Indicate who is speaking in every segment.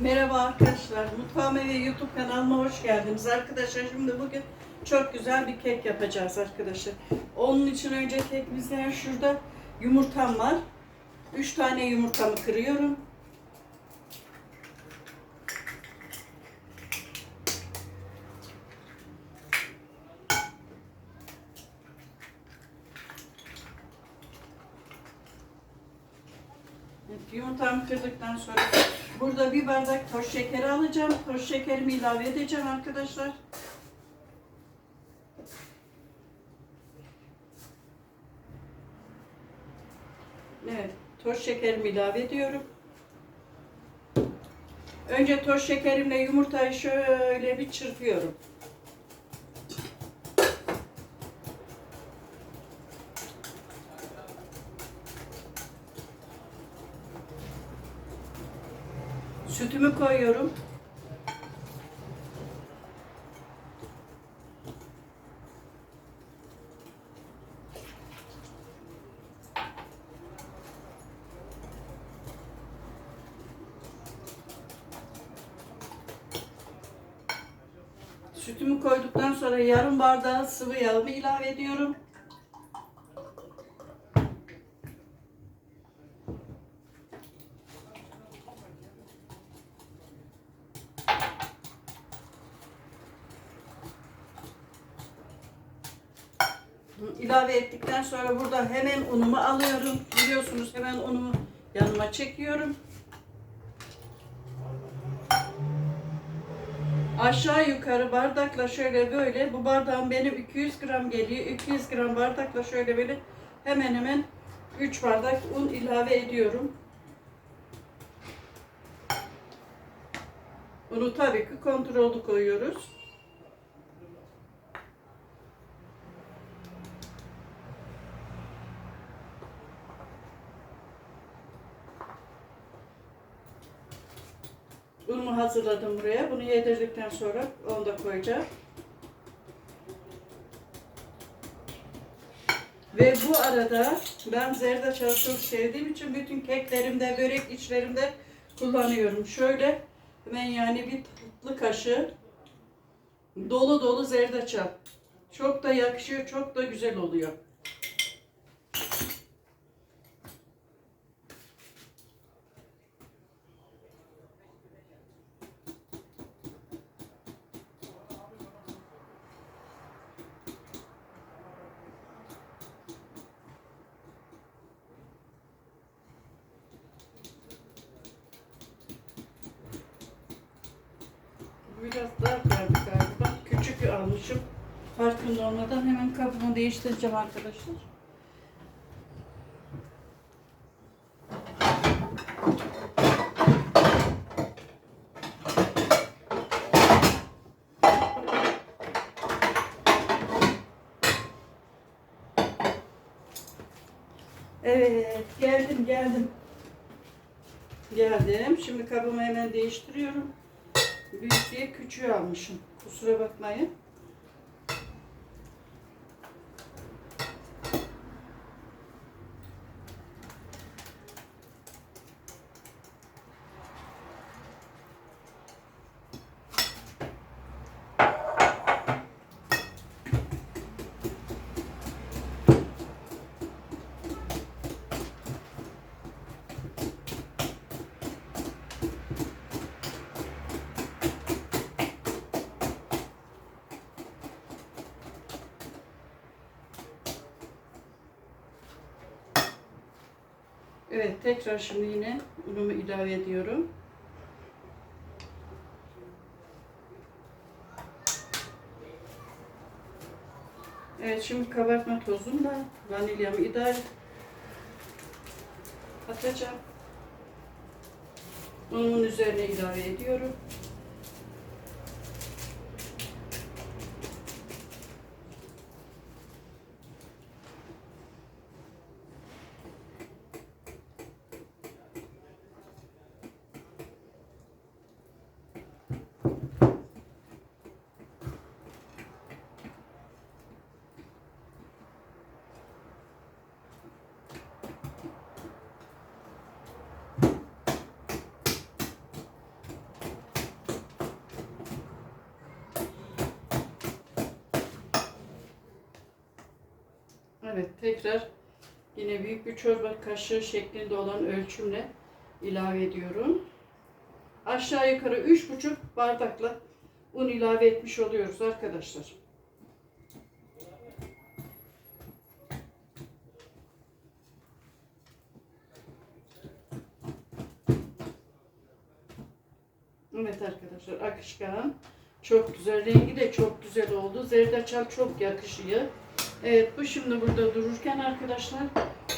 Speaker 1: Merhaba arkadaşlar, Mutfağıma ve YouTube kanalıma hoş geldiniz. Arkadaşlar şimdi bugün çok güzel bir kek yapacağız arkadaşlar. Onun için önce kekimizden şurada yumurtam var. 3 tane yumurtamı kırıyorum. Evet, Yumurtamı kırdıktan sonra burada bir bardak toz şekeri alacağım. Toz şekerimi ilave edeceğim arkadaşlar. Evet, toz şekerimi ilave ediyorum. Önce toz şekerimle yumurtayı şöyle bir çırpıyorum. Sütümü koyuyorum. Sütümü koyduktan sonra yarım bardağı sıvı yağımı ilave ediyorum. ilave ettikten sonra burada hemen unumu alıyorum. Biliyorsunuz hemen unumu yanıma çekiyorum. Aşağı yukarı bardakla şöyle böyle bu bardağım benim 200 gram geliyor. 200 gram bardakla şöyle böyle hemen hemen 3 bardak un ilave ediyorum. Unu tabii ki kontrollü koyuyoruz. Unumu hazırladım buraya. Bunu yedirdikten sonra onu da koyacağım. Ve bu arada ben zerdeçal çok sevdiğim için bütün keklerimde, börek içlerimde kullanıyorum. Şöyle hemen yani bir tatlı kaşığı dolu dolu zerdeçal. Çok da yakışıyor, çok da güzel oluyor. Biraz daha geldi galiba. Küçük almışım. Farkında olmadan hemen kabını değiştireceğim arkadaşlar. Evet, geldim geldim. Geldim. Şimdi kabımı hemen değiştiriyorum. Büyük diye küçüğü almışım. Kusura bakmayın. Evet, tekrar şimdi yine unumu ilave ediyorum. Evet, şimdi kabartma tozunu da vanilyamı idare atacağım. Unumun üzerine ilave ediyorum. Evet tekrar yine büyük bir çorba kaşığı şeklinde olan ölçümle ilave ediyorum. Aşağı yukarı üç buçuk bardakla un ilave etmiş oluyoruz arkadaşlar. Evet arkadaşlar akışkan. Çok güzel. Rengi de çok güzel oldu. Zerdeçal çok yakışıyor. Evet bu şimdi burada dururken arkadaşlar.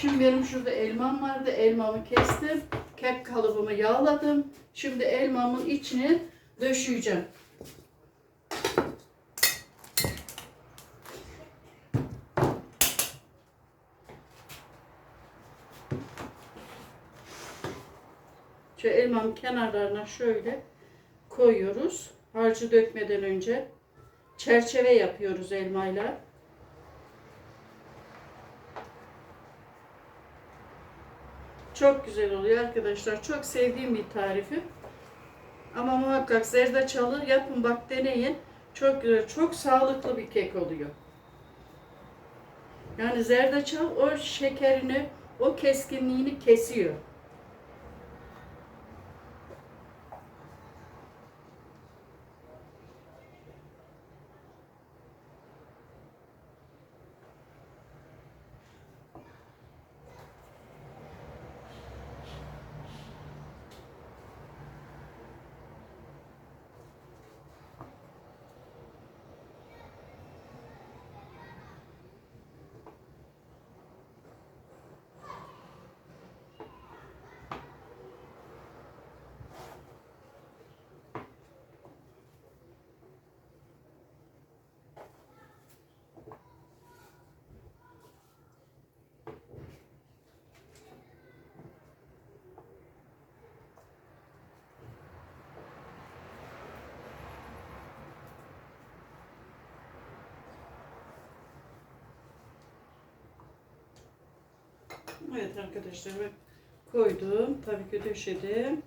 Speaker 1: Şimdi benim şurada elmam vardı. Elmamı kestim. Kek kalıbımı yağladım. Şimdi elmamın içine döşeyeceğim. Şu elmamın kenarlarına şöyle koyuyoruz. Harcı dökmeden önce çerçeve yapıyoruz elmayla. Çok güzel oluyor arkadaşlar. Çok sevdiğim bir tarifi. Ama muhakkak zerdeçalı yapın bak deneyin. Çok güzel, çok sağlıklı bir kek oluyor. Yani zerdeçal o şekerini, o keskinliğini kesiyor. Evet arkadaşlar koydum. Tabii ki döşedim.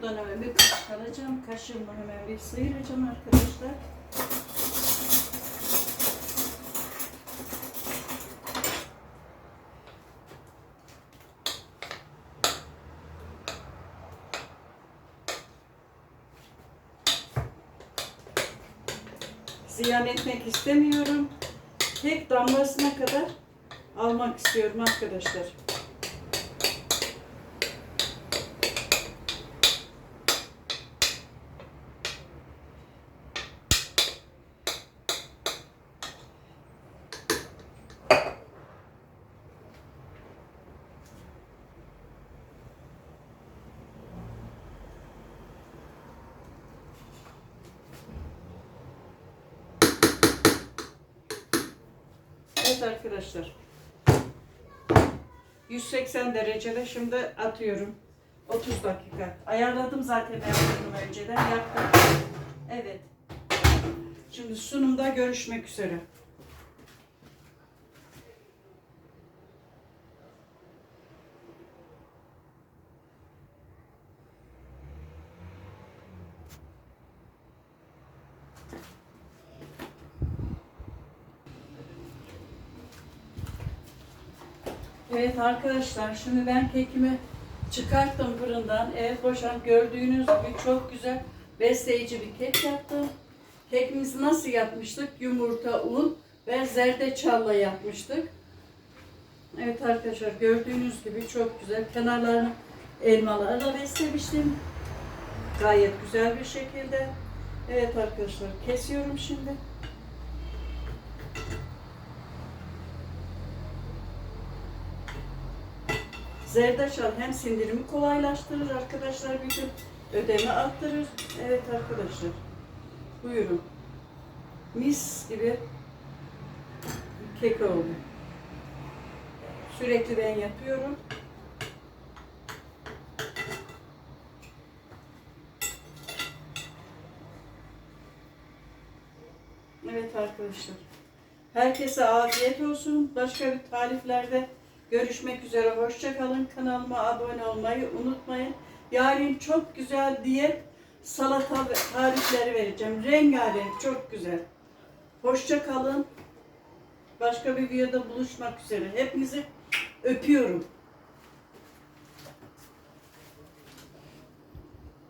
Speaker 1: Şuradan hemen bir kaşık alacağım. Kaşığımla hemen bir sıyıracağım arkadaşlar. Ziyan etmek istemiyorum. Tek damlasına kadar almak istiyorum arkadaşlar. Evet arkadaşlar. 180 derecede şimdi atıyorum. 30 dakika. Ayarladım zaten ben bunu önceden yaktım. Evet. Şimdi sunumda görüşmek üzere. Evet arkadaşlar şimdi ben kekimi çıkarttım fırından. Evet boşan gördüğünüz gibi çok güzel besleyici bir kek yaptım. Kekimizi nasıl yapmıştık? Yumurta, un ve zerdeçalla yapmıştık. Evet arkadaşlar gördüğünüz gibi çok güzel. Kenarlarını elmalarla beslemiştim. Gayet güzel bir şekilde. Evet arkadaşlar kesiyorum şimdi. Zerdeçal hem sindirimi kolaylaştırır arkadaşlar bütün ödemi arttırır. Evet arkadaşlar. Buyurun. Mis gibi kek oldu. Sürekli ben yapıyorum. Evet arkadaşlar. Herkese afiyet olsun. Başka bir tariflerde görüşmek üzere. Hoşçakalın. Kanalıma abone olmayı unutmayın. Yarın çok güzel diye salata tarifleri vereceğim. Rengarenk çok güzel. Hoşçakalın. Başka bir videoda buluşmak üzere. Hepinizi öpüyorum.